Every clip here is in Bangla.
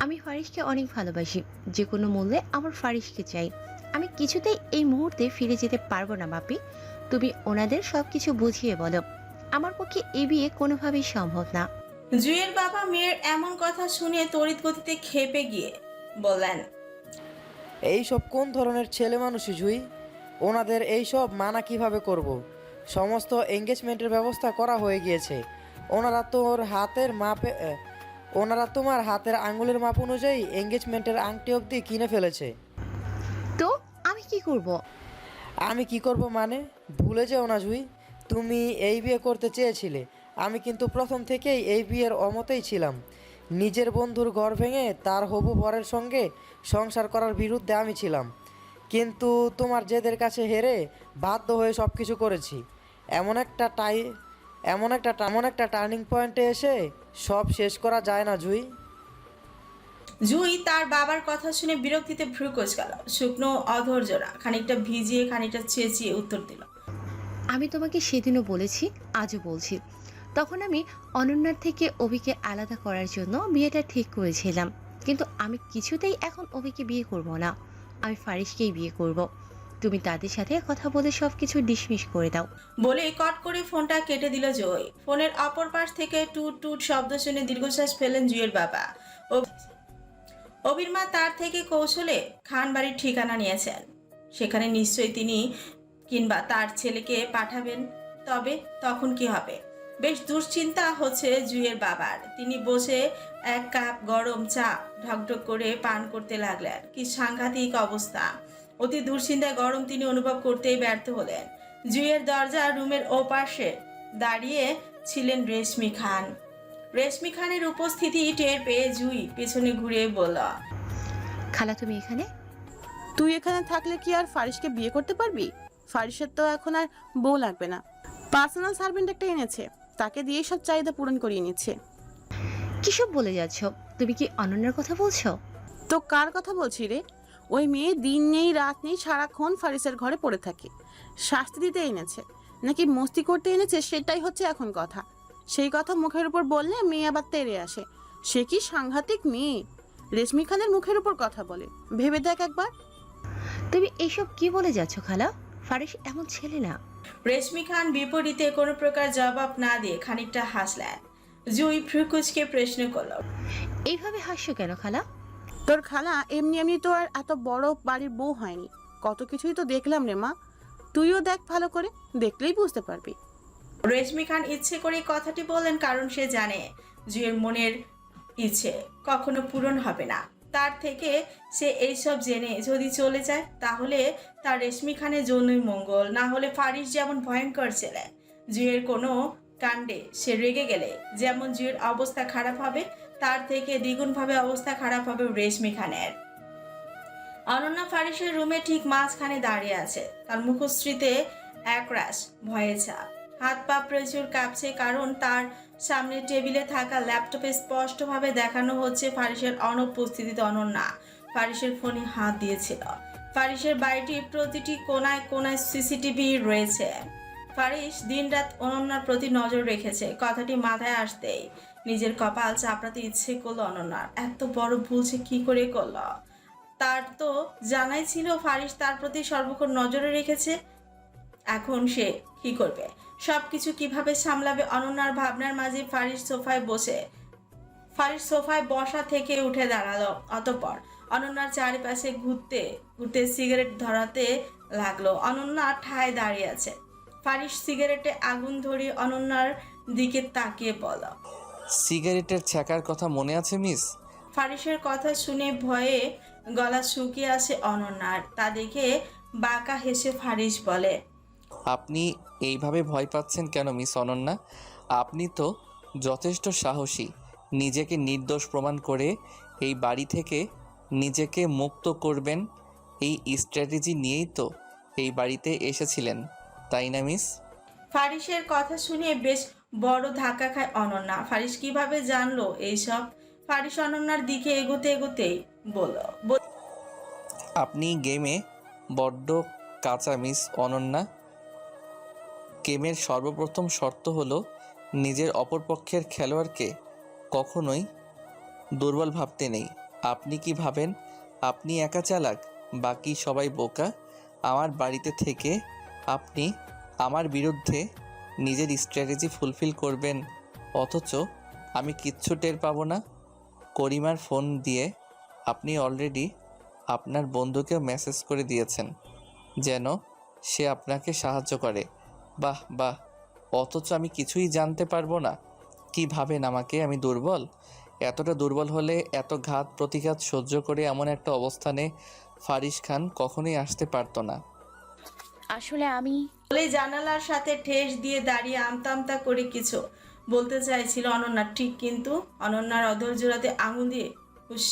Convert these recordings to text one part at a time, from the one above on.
আমি ফারিসকে অনেক ভালোবাসি। যে কোনো মূল্যে আমার ফারিসকে চাই। আমি কিছুতেই এই মুহূর্তে ফিরে যেতে পারব না বাপি। তুমি ওনাদের সব কিছু বুঝিয়ে বলো। আমার পক্ষে এই বিয়ে কোনোভাবেই সম্ভব না। জুয়ের বাবা মেয়ের এমন কথা শুনে তড়িৎ গতিতে খেপে গিয়ে বললেন এই সব কোন ধরনের ছেলে মানুষই জুই? ওনাদের এই সব মানা কীভাবে করব। সমস্ত এঙ্গেজমেন্টের ব্যবস্থা করা হয়ে গিয়েছে। ওনারা তোর হাতের মাপে ওনারা তোমার হাতের আঙ্গুলের মাপ অনুযায়ী এঙ্গেজমেন্টের আংটি অবধি কিনে ফেলেছে। তো আমি কি করব। আমি কি করব মানে? ভুলে যেও না জুই। তুমি এই বিয়ে করতে চেয়েছিলে। আমি কিন্তু প্রথম থেকেই এই বিয়ের অমতেই ছিলাম। নিজের বন্ধুর ঘর ভেঙে তার হবু বরের সঙ্গে সংসার করার বিরুদ্ধে আমি ছিলাম। কিন্তু তোমার জেদের কাছে হেরে বাধ্য হয়ে সব কিছু করেছি। এমন একটা টাই এমন একটা এমন একটা টার্নিং পয়েন্টে এসে সব শেষ করা যায় না জুই। জুই তার বাবার কথা শুনে বিরক্তিতে ভ্রু গেল। শুকনো অধৈর্যরা খানিকটা ভিজিয়ে খানিকটা চেঁচিয়ে উত্তর দিল। আমি তোমাকে সেদিনও বলেছি আজও বলছি। তখন আমি অনন্যার থেকে অভিকে আলাদা করার জন্য বিয়েটা ঠিক করেছিলাম। কিন্তু আমি কিছুতেই এখন অভিকে বিয়ে করব না। আমি ফারিসকেই বিয়ে করব। তুমি তাদের সাথে কথা বলে সবকিছু ডিসমিস করে দাও। বলে কট করে ফোনটা কেটে দিল জয় ফোনের অপর পাশ থেকে টুট টুট শব্দ শুনে দীর্ঘশ্বাস ফেলেন জুয়ের বাবা। অভির মা তার থেকে কৌশলে খান বাড়ির ঠিকানা নিয়েছেন। সেখানে নিশ্চয়ই তিনি কিংবা তার ছেলেকে পাঠাবেন। তবে তখন কি হবে? বেশ দুশ্চিন্তা হচ্ছে জুয়ের বাবার। তিনি বসে এক কাপ গরম চা ঢকঢক করে পান করতে লাগলেন। কি সাংঘাতিক অবস্থা। অতি দুশ্চিন্তায় গরম তিনি অনুভব করতেই ব্যর্থ হলেন। জুয়ের দরজা রুমের ওপাশে দাঁড়িয়ে ছিলেন রেশমি খান। রেশমি খানের উপস্থিতি টের পেয়ে জুই পেছনে ঘুরে বলল খালা তুমি এখানে? তুই এখানে থাকলে কি আর ফারিশকে বিয়ে করতে পারবি? ফারিশের তো এখন আর বউ লাগবে না। পার্সোনাল সার্ভেন্ট একটা এনেছে। তাকে দিয়ে সব চাহিদা পূরণ করিয়ে নিচ্ছে। কিসব বলে যাচ্ছ? তুমি কি অনন্যার কথা বলছো? তো কার কথা বলছি রে? ওই মেয়ে দিন নেই রাত নেই সারাক্ষণ ফারিসের ঘরে পড়ে থাকে। শাস্তি দিতে এনেছে। নাকি মস্তি করতে এনেছে সেটাই হচ্ছে এখন কথা। সেই কথা মুখের উপর বললে মেয়ে আবার তেড়ে আসে। সে কি সাংঘাতিক মেয়ে? রেশমি খানের মুখের উপর কথা বলে। ভেবে দেখ একবার। তুমি এইসব কি বলে যাচ্ছ খালা? ফারিস এমন ছেলে না। রেশমি খান বিপরীতে কোনো প্রকার জবাব না দিয়ে খানিকটা হাসলেন। জুই ফ্রুকুচকে প্রশ্ন করল। এইভাবে হাসছো কেন খালা? তোর খালা, এমনি এমনি তো আর এত বড় বাড়ির বউ হয়নি। কত কিছুই তো দেখলাম রে মা। তুইও দেখ ভালো করে, দেখলেই বুঝতে পারবি। রেশমি খান ইচ্ছে করে কথাটি বললেন, কারণ সে জানে জুয়ের মনের ইচ্ছে কখনো পূরণ হবে না। তার থেকে সে এইসব জেনে যদি চলে যায়, তাহলে তার রেশমি খানের জন্যই মঙ্গল, না হলে ফারিস যেমন ভয়ঙ্কর ছেলে। জুয়ের কোনো কাণ্ডে সে রেগে গেলে, যেমন জুয়ের অবস্থা খারাপ হবে তার থেকে দ্বিগুণভাবে অবস্থা খারাপ হবে রেশমি খানের। অনন্যা ফারিসের রুমে ঠিক মাঝখানে দাঁড়িয়ে আছে। তার মুখশ্রীতে একরাশ, ভয়ে ছাপ। হাত পা প্রচুর কাঁপছে কারণ তার সামনে টেবিলে থাকা ল্যাপটপে স্পষ্টভাবে দেখানো হচ্ছে ফারিসের অনুপস্থিতিতে অনন্যা। ফারিসের ফোনে হাত দিয়েছিল। ফারিসের বাড়িটির প্রতিটি কোনায় কোনায় সিসিটিভি রয়েছে। ফারিস দিনরাত অনন্যার প্রতি নজর রেখেছে। কথাটি মাথায় আসতেই নিজের কপাল চাপড়াতে ইচ্ছে করল অনন্যার। এত বড় ভুল সে কি করে করল? তার তো জানাই ছিল ফারিস তার প্রতি সর্বক্ষণ নজরে রেখেছে। এখন সে কি করবে? সবকিছু কীভাবে সামলাবে অনন্যার ভাবনার মাঝে ফারিস সোফায় বসে? ফারিস সোফায় বসা থেকে উঠে দাঁড়াল। অতপর অনন্যার চারিপাশে ঘুরতে ঘুরতে সিগারেট ধরাতে লাগল। অনন্যা ঠায় দাঁড়িয়ে আছে। ফারিস সিগারেটে আগুন ধরিয়ে অনন্যার দিকে তাকিয়ে বল সিগারেটের ছ্যাকার কথা মনে আছে মিস? ফারিসের কথা শুনে ভয়ে গলা শুকিয়ে আসে অনন্যার। তা দেখে বাঁকা হেসে ফারিস বলে আপনি এইভাবে ভয় পাচ্ছেন কেন মিস অনন্যা? আপনি তো যথেষ্ট সাহসী। নিজেকে নির্দোষ প্রমাণ করে এই বাড়ি থেকে নিজেকে মুক্ত করবেন এই স্ট্র্যাটেজি নিয়েই তো এই বাড়িতে এসেছিলেন তাই না মিস? ফারিসের কথা শুনে বেশ বড় ধাক্কা খায় অনন্যা। ফারিস কীভাবে জানলো এইসব? ফারিস অনন্যার দিকে এগোতে এগোতেই বল- আপনি গেমে বড্ড কাঁচা, মিস অনন্যা। গেমের সর্বপ্রথম শর্ত হলো নিজের অপরপক্ষের খেলোয়াড়কে কখনোই দুর্বল ভাবতে নেই। আপনি কি ভাবেন? আপনি একা চালাক, বাকি সবাই বোকা। আমার বাড়িতে থেকে আপনি আমার বিরুদ্ধে নিজের স্ট্র্যাটেজি ফুলফিল করবেন, অথচ আমি কিচ্ছু টের পাবো না। করিমার ফোন দিয়ে আপনি অলরেডি আপনার বন্ধুকেও মেসেজ করে দিয়েছেন, যেন সে আপনাকে সাহায্য করে। বাহ বাহ, অথচ আমি কিছুই জানতে পারব না। কি ভাবেন আমাকে? আমি দুর্বল? এতটা দুর্বল হলে এত ঘাত প্রতিঘাত সহ্য করে এমন একটা অবস্থানে ফারিস খান কখনোই আসতে পারতো না। আসলে আমি বলে জানালার সাথে ঠেস দিয়ে দাঁড়িয়ে আমতা আমতা করে কিছু বলতে চাইছিল অনন্যা। ঠিক কিন্তু অনন্যার অধর জোড়াতে আঙুল দিয়ে হুস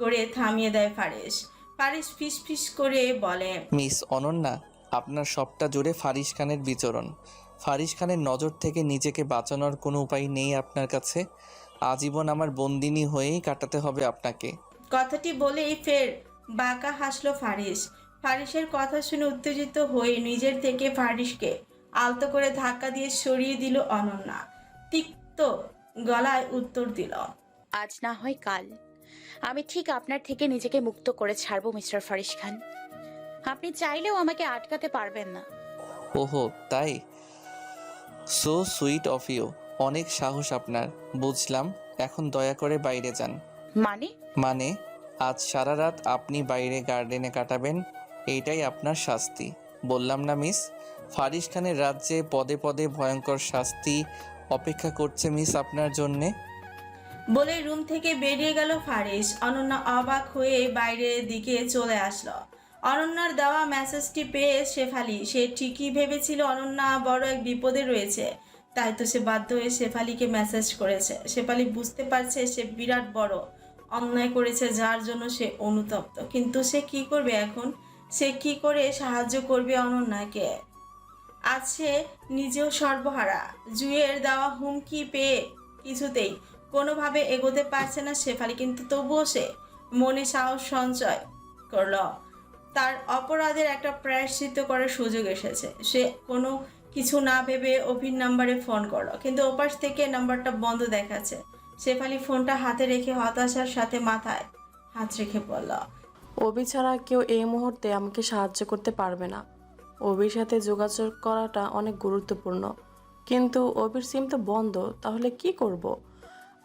করে থামিয়ে দেয় ফারিস ফারিস ফিস ফিস করে বলে মিস অনন্যা আপনার সবটা জুড়ে ফারিস খানের বিচরণ। ফারিস খানের নজর থেকে নিজেকে বাঁচানোর কোনো উপায় নেই আপনার কাছে। আজীবন আমার বন্দিনী হয়েই কাটাতে হবে আপনাকে। কথাটি বলেই ফের বাঁকা হাসলো ফারিস ফারিসের কথা শুনে উত্তেজিত হয়ে নিজের থেকে ফারিসকে আলতো করে ধাক্কা দিয়ে সরিয়ে দিল অনন্যা। তিক্ত গলায় উত্তর দিল আজ না হয় কাল। আমি ঠিক আপনার থেকে নিজেকে মুক্ত করে ছাড়বো মিস্টার ফারিস খান। আপনি চাইলেও আমাকে আটকাতে পারবেন না। ওহো তাই? সো সুইট অফ ইউ অনেক সাহস আপনার। বুঝলাম এখন দয়া করে বাইরে যান। মানে? মানে আজ সারা রাত আপনি বাইরে গার্ডেনে কাটাবেন এইটাই আপনার শাস্তি। বললাম না, মিস? ফারিস খানের রাজ্যে পদে পদে ভয়ঙ্কর শাস্তি অপেক্ষা করছে, মিস, আপনার জন্যে? বলে রুম থেকে বেরিয়ে গেল ফারিস অনন্যা অবাক হয়ে বাইরের দিকে চলে আসলো। অনন্যার দেওয়া মেসেজটি পেয়ে শেফালি সে ঠিকই ভেবেছিল অনন্যা বড় এক বিপদে রয়েছে। তাই তো সে বাধ্য হয়ে শেফালিকে মেসেজ করেছে। শেফালি বুঝতে পারছে সে বিরাট বড়। অন্যায় করেছে, যার জন্য সে অনুতপ্ত। কিন্তু সে কি করবে এখন? সে কি করে সাহায্য করবে অনন্যাকে? আছে নিজেও সর্বহারা। জুয়ের দেওয়া হুমকি পেয়ে কিছুতেই কোনোভাবে এগোতে পারছে না শেফালি, কিন্তু তবুও সে মনে সাহস সঞ্চয় করল। তার অপরাধের একটা প্রায়শ্চিত্ত করার সুযোগ এসেছে। সে কোনো কিছু না ভেবে অভির নাম্বারে ফোন করল, কিন্তু ওপাশ থেকে নাম্বারটা বন্ধ দেখাচ্ছে। শেফালি ফোনটা হাতে রেখে হতাশার সাথে মাথায় হাত রেখে বলল অভি ছাড়া কেউ এই মুহূর্তে আমাকে সাহায্য করতে পারবে না। অভির সাথে যোগাযোগ করাটা অনেক গুরুত্বপূর্ণ। কিন্তু অভির সিম তো বন্ধ তাহলে কি করব।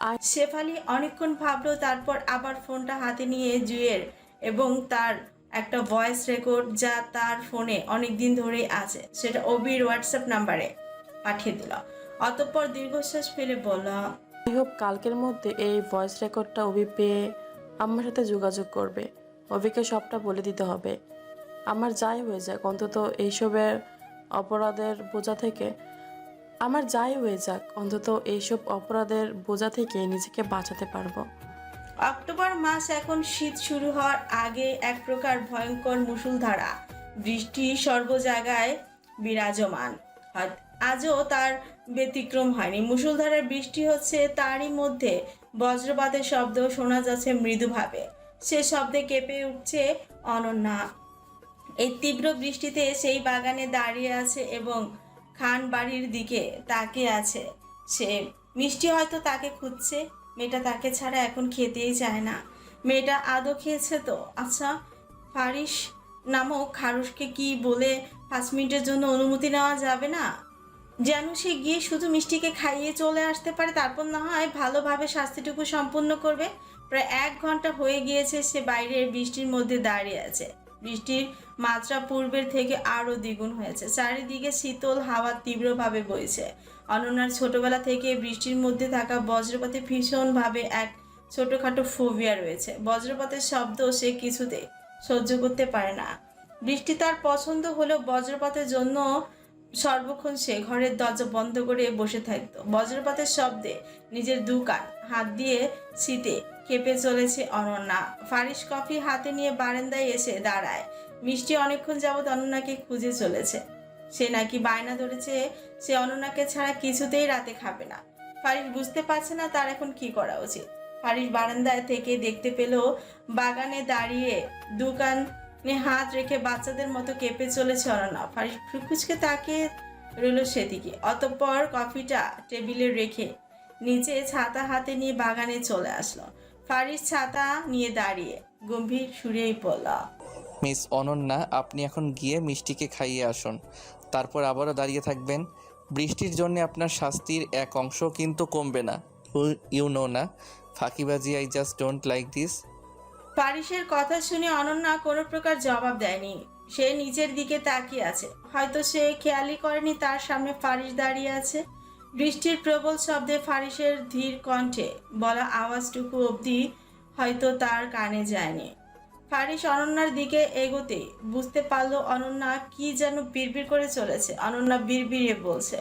আর শেফালি অনেকক্ষণ ভাবলো তারপর আবার ফোনটা হাতে নিয়ে জুয়ের এবং তার একটা ভয়েস রেকর্ড যা তার ফোনে অনেক দিন ধরেই আছে সেটা অবির হোয়াটসঅ্যাপ নাম্বারে পাঠিয়ে দিল। অতঃপর দীর্ঘশ্বাস ফেলে বলল হোপ কালকের মধ্যে এই ভয়েস রেকর্ডটা অভি পেয়ে আমার সাথে যোগাযোগ করবে। অভিকে সবটা বলে দিতে হবে। আমার যাই হয়ে যাক, অন্তত এইসবের অপরাধের বোঝা থেকে, আমার যাই হয়ে যাক, অন্তত এইসব অপরাধের বোঝা থেকে নিজেকে বাঁচাতে পারব। অক্টোবর মাস এখন শীত শুরু হওয়ার আগে এক প্রকার ভয়ঙ্কর মুষলধারা, বৃষ্টি সর্ব জায়গায় বিরাজমান আজও তার ব্যতিক্রম হয়নি। মুষলধারার বৃষ্টি হচ্ছে তারই মধ্যে। বজ্রপাতের শব্দ শোনা যাচ্ছে মৃদুভাবে। সে শব্দে কেঁপে উঠছে অনন্যা। এই তীব্র বৃষ্টিতে সেই বাগানে দাঁড়িয়ে আছে এবং খান বাড়ির দিকে তাকে আছে। সে, মিষ্টি হয়তো তাকে খুঁজছে। মেয়েটা তাকে ছাড়া এখন খেতেই চায় না। মেয়েটা আদৌ খেয়েছে তো? আচ্ছা ফারিস নামক খারুসকে কি বলে পাঁচ মিনিটের জন্য অনুমতি নেওয়া যাবে না? যেন সে গিয়ে শুধু মিষ্টিকে খাইয়ে চলে আসতে পারে, তারপর না হয় ভালোভাবে শাস্তিটুকু সম্পূর্ণ করবে। প্রায় এক ঘণ্টা হয়ে গিয়েছে সে বাইরের বৃষ্টির মধ্যে দাঁড়িয়ে আছে। বৃষ্টির মাত্রা পূর্বের থেকে আরও দ্বিগুণ হয়েছে। চারিদিকে শীতল হাওয়া তীব্রভাবে বইছে। অনন্যার ছোটবেলা থেকে বৃষ্টির মধ্যে থাকা বজ্রপাতে ভীষণভাবে এক ছোটোখাটো ফোবিয়া রয়েছে। বজ্রপাতের শব্দ সে কিছুতে সহ্য করতে পারে না। বৃষ্টি তার পছন্দ হলেও বজ্রপাতের জন্য সর্বক্ষণ সে ঘরের দরজা বন্ধ করে বসে থাকতো। বজ্রপাতের শব্দে নিজের দু কান, হাত দিয়ে শীতে কেঁপে চলেছে অনন্যা। ফারিস কফি হাতে নিয়ে বারান্দায় এসে দাঁড়ায়। মিষ্টি অনেকক্ষণ যাবৎ অনন্যাকে খুঁজে চলেছে। সে নাকি বায়না ধরেছে সে অনন্যাকে ছাড়া কিছুতেই রাতে খাবে না। ফারিস বুঝতে পারছে না তার এখন কি করা উচিত। ফারিস বারান্দায় থেকে দেখতে পেল বাগানে দাঁড়িয়ে দোকানে হাত রেখে বাচ্চাদের মতো কেঁপে চলেছে অনন্যা। ফারিস ফুকুচকে তাকে রইল সেদিকে। অতঃপর কফিটা টেবিলে রেখে নিচে ছাতা হাতে নিয়ে বাগানে চলে আসলো। ফারিস ছাতা নিয়ে দাঁড়িয়ে গম্ভীর সুরেই বলল মিস অনন্যা আপনি এখন গিয়ে মিষ্টিকে খাইয়ে আসুন। তারপর আবারও দাঁড়িয়ে থাকবেন। বৃষ্টির জন্য আপনার শাস্তির এক অংশ কিন্তু কমবে না। ইউ নো না। ফাঁকিবাজি I just don't like this ফারিসের কথা শুনে অনন্যা কোনো প্রকার জবাব দেয়নি। সে নিজের দিকে তাকিয়ে আছে। হয়তো সে খেয়ালই করেনি তার সামনে ফারিস দাঁড়িয়ে আছে। বৃষ্টির প্রবল শব্দে ফারিসের ধীর কণ্ঠে বলা আওয়াজটুকু অবধি হয়তো তার কানে যায়নি। ফারিস অনন্যার দিকে এগোতে বুঝতে পারল অনন্যা কি যেন বিড়বিড় করে চলেছে। অনন্যা বিড়বিড়ে বলছে,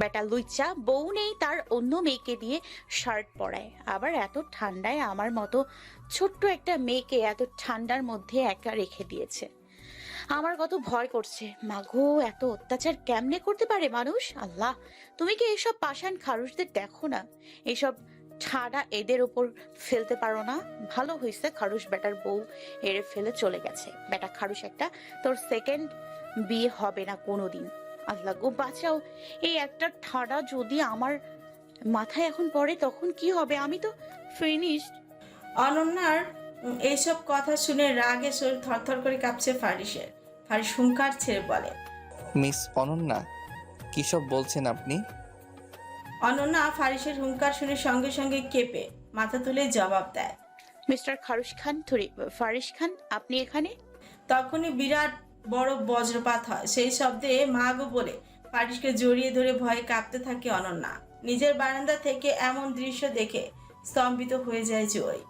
বেটা লুইচা, বউ নেই তার অন্য মেয়েকে দিয়ে শার্ট পরায়। আবার এত ঠান্ডায় আমার মতো ছোট্ট একটা মেয়েকে এত ঠান্ডার মধ্যে একা রেখে দিয়েছে। আমার কত ভয় করছে। মাগো, এত অত্যাচার কেমনে করতে পারে মানুষ? আল্লাহ, তুমি কি এসব পাষাণ খারুশদের দেখো না? এসব ঠাডা এদের ওপর ফেলতে পারো না? ভালো হয়েছে খারুশ বেটার বউ এড়ে ফেলে চলে গেছে। বেটা খারুশ একটা, তোর সেকেন্ড বিয়ে হবে না কোনোদিন। আল্লাহ গো, বাঁচাও। এই একটা ঠাডা যদি আমার মাথায় এখন পড়ে, তখন কি হবে? আমি তো ফিনিশড অনন্যার এইসব কথা শুনে রাগে শরীর থরথর করে কাঁপছে ফারিসের। ফারিস হুঙ্কার ছেড়ে বলে মিস অনন্যা কী সব বলছেন আপনি? অনন্যা ফারিসের হুঙ্কার শুনে সঙ্গে সঙ্গে কেঁপে মাথা তুলে জবাব দেয় মিস্টার খারুশ খান থরি ফারিস খান আপনি এখানে? তখনই বিরাট বড় বজ্রপাত হয়। সেই শব্দে মা গো বলে ফারিসকে জড়িয়ে ধরে ভয়ে কাঁপতে থাকে অনন্যা। নিজের বারান্দা থেকে এমন দৃশ্য দেখে স্তম্ভিত হয়ে যায় জয়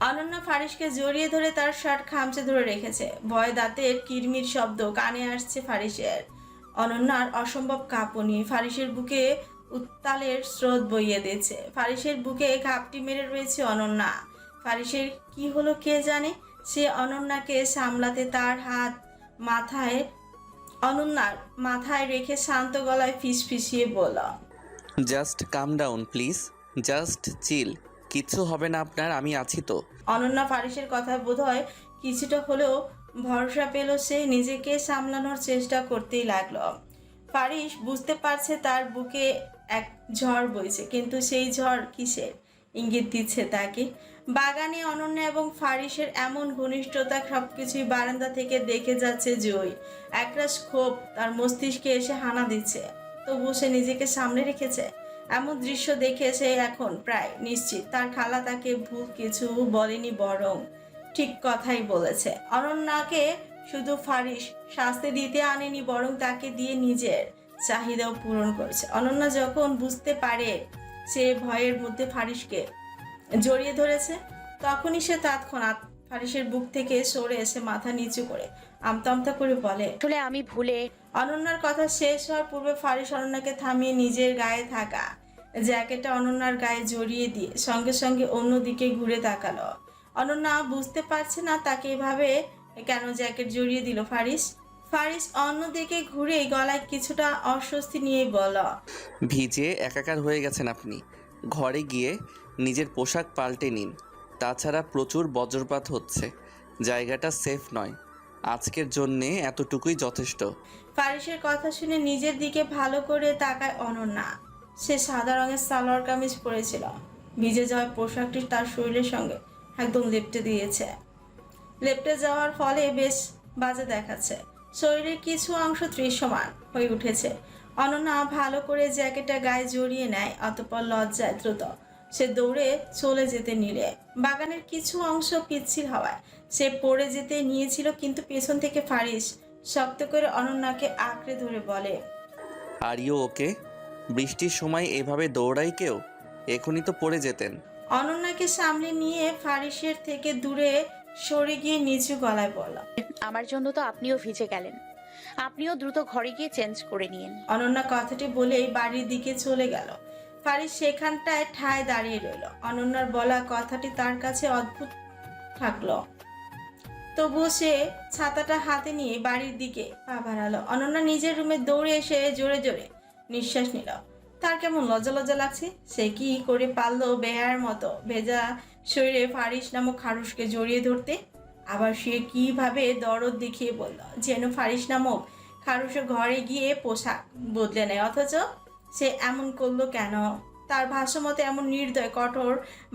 অনন্যা ফারিসকে জড়িয়ে ধরে তার শার্ট খামচে ধরে রেখেছে। ভয় দাঁতের কিরমির শব্দ কানে আসছে ফারিসের অনন্যার অসম্ভব কাঁপুনি ফারিসের বুকে উত্তালের স্রোত বইয়ে দিয়েছে। ফারিসের বুকে ঘাপটি মেরে রয়েছে অনন্যা। ফারিসের কি হলো কে জানে? সে অনন্যাকে সামলাতে তার হাত মাথায়, অনন্যার মাথায় রেখে শান্ত গলায় ফিস ফিসিয়ে বলল just calm down please just chill কিচ্ছু হবে না আপনার, আমি আছি তো। অনন্যা ফারিসের কথা বোধহয় কিছুটা হলেও ভরসা পেল সে নিজেকে সামলানোর চেষ্টা করতেই লাগল। ফারিস বুঝতে পারছে তার বুকে এক ঝড় বইছে, কিন্তু সেই ঝড় কিসের? ইঙ্গিত দিচ্ছে তাকে। বাগানে অনন্যা এবং ফারিসের এমন ঘনিষ্ঠতা সবকিছুই বারান্দা থেকে দেখে যাচ্ছে জয় একরাশ ক্ষোভ তার মস্তিষ্কে এসে হানা দিচ্ছে, তবুও সে নিজেকে সামনে রেখেছে। এমন দৃশ্য দেখে সে এখন প্রায় নিশ্চিত। তার খালা তাকে ভুল কিছু বলেনি বরং ঠিক কথাই বলেছে। অনন্যাকে শুধু ফারিস শাস্তি দিতে আনেনি বরং তাকে দিয়ে নিজের চাহিদাও পূরণ করেছে। অনন্যা যখন বুঝতে পারে সে ভয়ের মধ্যে ফারিসকে জড়িয়ে ধরেছে, তখনই সে তৎক্ষণাৎ ফারিসের বুক থেকে সরে এসে মাথা নিচু করে আমতা আমতা করে বলে আমি ভুলে অনন্যার কথা শেষ হওয়ার পূর্বে ফারিস অনন্যাকে থামিয়ে নিজের গায়ে থাকা জ্যাকেটটা অনন্যার গায়ে জড়িয়ে দিয়ে সঙ্গে সঙ্গে অন্যদিকে ঘুরে তাকালো। অনন্যা বুঝতে পারছে না তাকে এভাবে কেন জ্যাকেট জড়িয়ে দিল ফারিস ফারিস অন্যদিকে ঘুরে গলায় কিছুটা অস্বস্তি নিয়ে বল ভিজে একাকার হয়ে গেছেন আপনি। ঘরে গিয়ে নিজের পোশাক পাল্টে নিন। তাছাড়া প্রচুর বজ্রপাত হচ্ছে। জায়গাটা সেফ নয়। আজকের জন্যে এতটুকুই যথেষ্ট। ফারিসের কথা শুনে নিজের দিকে ভালো করে তাকায় অনন্যা। সে সাদা রঙের সালোয়ার কামিজ পরেছিল। ভিজে যাওয়া পোশাকটি তার শরীরের সঙ্গে একদম লেপটে দিয়েছে। লেপটে যাওয়ার ফলে বেশ বাজে দেখাচ্ছে। শরীরের কিছু অংশ দৃশ্যমান হয়ে উঠেছে। অনন্যা ভালো করে জ্যাকেটটা গায়ে জড়িয়ে নেয়, অতপর লজ্জায় দ্রুত। সে দৌড়ে চলে যেতে নিলে। বাগানের কিছু অংশ পিচ্ছিল হওয়ায়। সে পড়ে যেতে নিয়েছিল কিন্তু পেছন থেকে ফারিস শক্ত করে অনন্যাকে আঁকড়ে ধরে বলে আর ইউ ওকে? বৃষ্টির সময় এভাবে দৌড়াই কেউ? এখনই তো পড়ে যেতেন। অনন্যাকে সামনে নিয়ে ফারিসের থেকে দূরে সরে গিয়ে নিচু গলায় বলল আমার জন্য তো আপনিও ভিজে গেলেন। আপনিও দ্রুত ঘরে গিয়ে চেঞ্জ করে নিন। অনন্যা কথাটি বলেই বাড়ির দিকে চলে গেল। ফারিস সেখানটায় ঠায় দাঁড়িয়ে রইল। অনন্যার বলা কথাটি তার কাছে অদ্ভুত থাকল। তবুও সে ছাতাটা হাতে নিয়ে বাড়ির দিকে পা বাড়ালো। অনন্যা নিজের রুমে দৌড়ে এসে জোরে জোরে নিঃশ্বাস নিল। তার কেমন লজ্জা লজ্জা লাগছে? সে কি করে পারল বেহার মতো ভেজা শরীরে ফারিস নামক খারুসকে জড়িয়ে ধরতে? আবার সে কীভাবে দরদ দেখিয়ে বলল, যেন ফারিস নামক খারুসে ঘরে গিয়ে পোশাক বদলে নেয়, অথচ সে এমন করল কেন? তার ভাষ্যমতে এমন নির্দয়, কঠোর।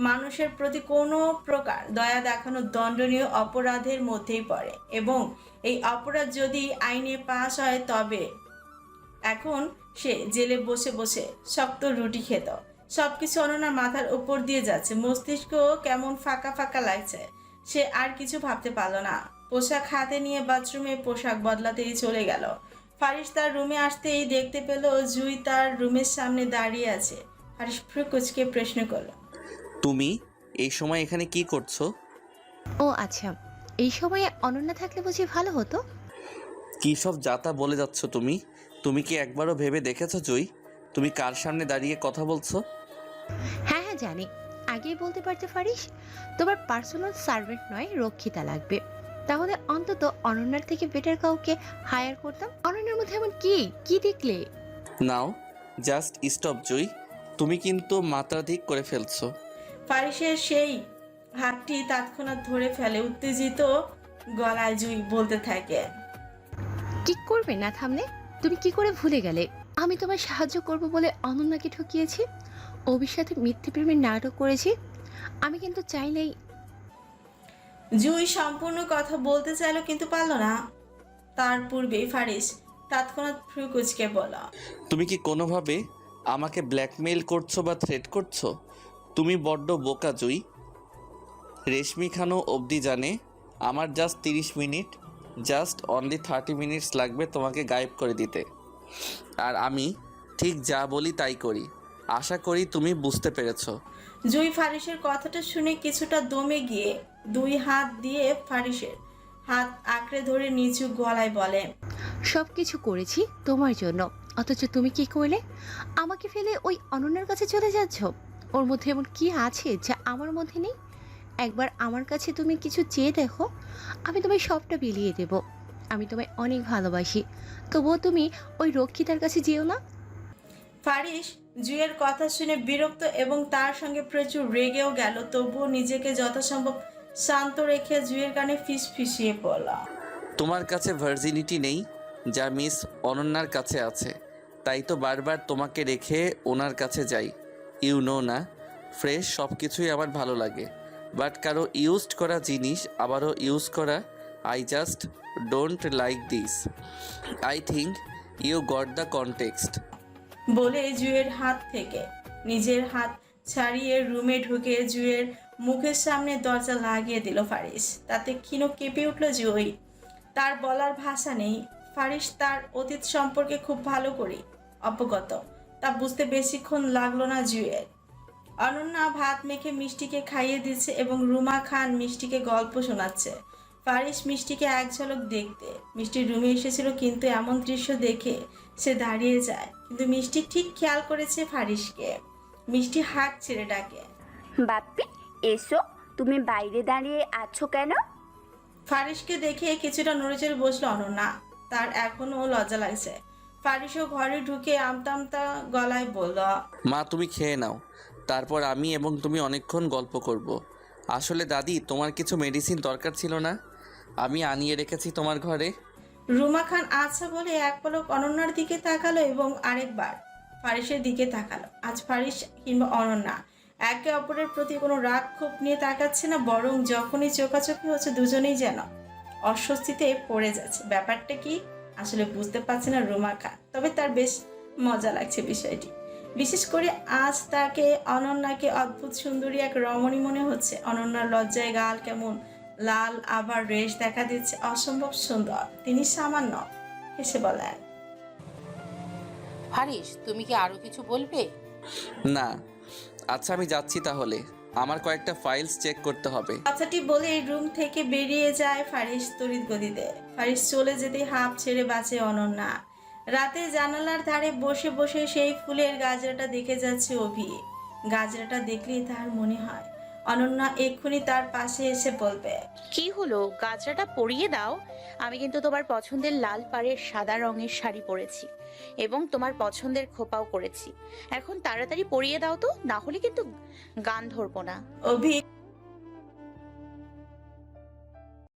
মানুষের প্রতি কোনো প্রকার দয়া দেখানো দণ্ডনীয় অপরাধের মধ্যেই পড়ে এবং এই অপরাধ যদি আইনে পাশ হয়, তবে এখন সে জেলে বসে বসে শক্ত রুটি খেত। সবকিছু অননার মাথার উপর দিয়ে যাচ্ছে। মস্তিষ্ক কেমন ফাঁকা ফাঁকা লাগছে। সে আর কিছু ভাবতে পারল না। পোশাক হাতে নিয়ে বাথরুমে পোশাক বদলাতেই চলে গেল। ফারিস তার রুমে আসতেই দেখতে পেল জুই তার রুমের সামনে দাঁড়িয়ে আছে। ফারিস ফ্রুকুচকে প্রশ্ন করল। তুমি এই সময় এখানে কি করছ? ও আচ্ছা। এই সময়ে অনন্যা থাকলে বুঝি ভালো হতো? কী সব যাতা বলে যাচ্ছ তুমি? তুমি কি একবারও ভেবে দেখেছ জুই? তুমি কার সামনে দাঁড়িয়ে কথা বলছো? হ্যাঁ হ্যাঁ জানি। আগেই বলতে পারতে পারিস? তোমার পার্সোনাল সার্ভেন্ট নয় রক্ষিতা লাগবে। তাহলে অন্তত অনন্যার থেকে বেটার কাউকে হায়ার করতাম? অনন্যার মধ্যে এমন কি? কি দেখলে? Now just stop Jui. তুমি কিন্তু মাত্রাধিক করে ফেলছো। ফারিসের সেই হাতটি তৎক্ষণাৎ ধরে ফেলে উত্তেজিত গলায় জুই বলতে থাকে। কি করবে না থামলে? তুমি কি করে ভুলে গেলে? আমি তোমার সাহায্য করব বলে অনন্যাকে ঠকিয়েছি? অভির সাথে মিথ্যে প্রেমের নাটক করেছি? আমি কিন্তু চাইলেই জুই সম্পূর্ণ কথা বলতে চাইলো কিন্তু পারল না। তার পূর্বেই ফারিস তৎক্ষণাৎ ফ্রুকুচকে বলা তুমি কি কোনোভাবে আমাকে ব্ল্যাকমেইল করছ বা থ্রেট করছ? তুমি বড্ড বোকা জুই রেশমি খানও অবধি জানে আমার জাস্ট তিরিশ minute just only thirty minutes লাগবে তোমাকে গায়েব করে দিতে। আর আমি ঠিক যা বলি তাই করি। আশা করি তুমি বুঝতে পেরেছ। জুই ফারিসের কথাটা শুনে কিছুটা দমে গিয়ে দুই হাত দিয়ে ফারিসের হাত আঁকড়ে ধরে নিচু গলায় বলে সব কিছু করেছি তোমার জন্য। অথচ তুমি কি করলে? আমাকে ফেলে ওই অনন্যার কাছে চলে যাচ্ছ? ওর মধ্যে এমন কি আছে যা আমার মধ্যে নেই? একবার আমার কাছে তুমি কিছু চেয়ে দেখো আমি তোমায় সবটা বিলিয়ে দেব। আমি তোমায় অনেক ভালোবাসি। তবুও তুমি ওই রক্ষিতার কাছে যেও না। ফারিস জুয়ের কথা শুনে বিরক্ত এবং তার সঙ্গে প্রচুর রেগেও গেল। তবুও নিজেকে যথাসম্ভব শান্ত রেখে জুয়ের কানে ফিস ফিসিয়ে পড়ল তোমার কাছে ভার্জিনিটি নেই যা মিস অনন্যার কাছে আছে। তাই তো বারবার তোমাকে রেখে ওনার কাছে যাই। ইউ নো না। ফ্রেশ সব কিছুই আমার ভালো লাগে। বাট কারও ইউজড করা জিনিস, আবারও ইউজ করা I just don't like this I think you got the context বলে জুয়ের হাত থেকে। নিজের হাত ছাড়িয়ে রুমে ঢুকে জুয়ের মুখের সামনে দরজা লাগিয়ে দিল ফারিস। তাতে ক্ষীণ কেঁপে উঠল জুই। তার বলার ভাষা নেই। ফারিস তার অতীত সম্পর্কে খুব ভালো করে অবগত। তা বুঝতে বেশিক্ষণ লাগল না জুয়ের অনন্যা ভাত মেখে মিষ্টিকে খাইয়ে দিচ্ছে এবং রুমা খান মিষ্টিকে গল্প শোনাচ্ছে। ফারিস মিষ্টিকে এক ঝলক দেখতে মিষ্টির রুমে এসেছিল কিন্তু এমন দৃশ্য দেখে সে দাঁড়িয়ে যায়। কিন্তু মিষ্টি ঠিক খেয়াল করেছে ফারিসকে মিষ্টি হাত ছেড়ে ডাকে। বাপ্পি এসো তুমি বাইরে দাঁড়িয়ে আছো কেন? ফারিসকে দেখে কিছুটা নড়েচড়ে বসল অনন্যা। তার এখনও লজ্জা লাগছে। ফারিসও ঘরে ঢুকে আমতা আমতা গলায় বলল মা তুমি খেয়ে নাও। তারপর আমি এবং তুমি অনেকক্ষণ গল্প করব। আসলে দাদি তোমার কিছু মেডিসিন দরকার ছিল না? আমি আনিয়ে রেখেছি তোমার ঘরে। রুমা খান আচ্ছা বলে এক পলক অনন্যার দিকে তাকালো এবং আরেকবার ফারিসের দিকে তাকালো। আজ ফারিস কিংবা অনন্যা একে অপরের প্রতি কোনো রাগ ক্ষোভ নিয়ে তাকাচ্ছে না বরং যখনই চোখাচোখি হচ্ছে দুজনেই যেন। অস্বস্তিতে পড়ে যাচ্ছে। ব্যাপারটা কি? আসলে বুঝতে পারছে না রুমা খান তবে তার বেশ মজা লাগছে বিষয়টি। বিশেষ করে আজ তাকে অনন্যাকে অদ্ভুত সুন্দরী এক রমণী মনে হচ্ছে। অনন্যার লজ্জায় গাল কেমন লাল আবার রেশ দেখা দিচ্ছে। অসম্ভব সুন্দর। তিনি সামান্য হেসে বলেন। হারিস তুমি কি আরও কিছু বলবে? না। আচ্ছা আমি যাচ্ছি তাহলে। আমার কয়েকটা ফাইলস চেক করতে হবে। কথাটি বলে এই রুম থেকে বেরিয়ে যায় ফারিস তড়িৎ গতিতে। ফারিস চলে যেতে হাঁপ ছেড়ে বাঁচে অনন্যা। রাতে জানালার ধারে বসে বসে সেই ফুলের গাজরাটা দেখে যাচ্ছে অভি। গাজরাটা দেখলেই তার মনে হয় অনন্যা এক্ষুনি তার পাশে এসে বলবে কি হলো? গাজরাটা পরিয়ে দাও। আমি কিন্তু তোমার পছন্দের লাল পাড়ের সাদা রঙের শাড়ি পরেছি এবং তোমার পছন্দের খোপাও করেছি। এখন তাড়াতাড়ি পরিয়ে দাও তো না হলে কিন্তু গান ধরবো না। অভি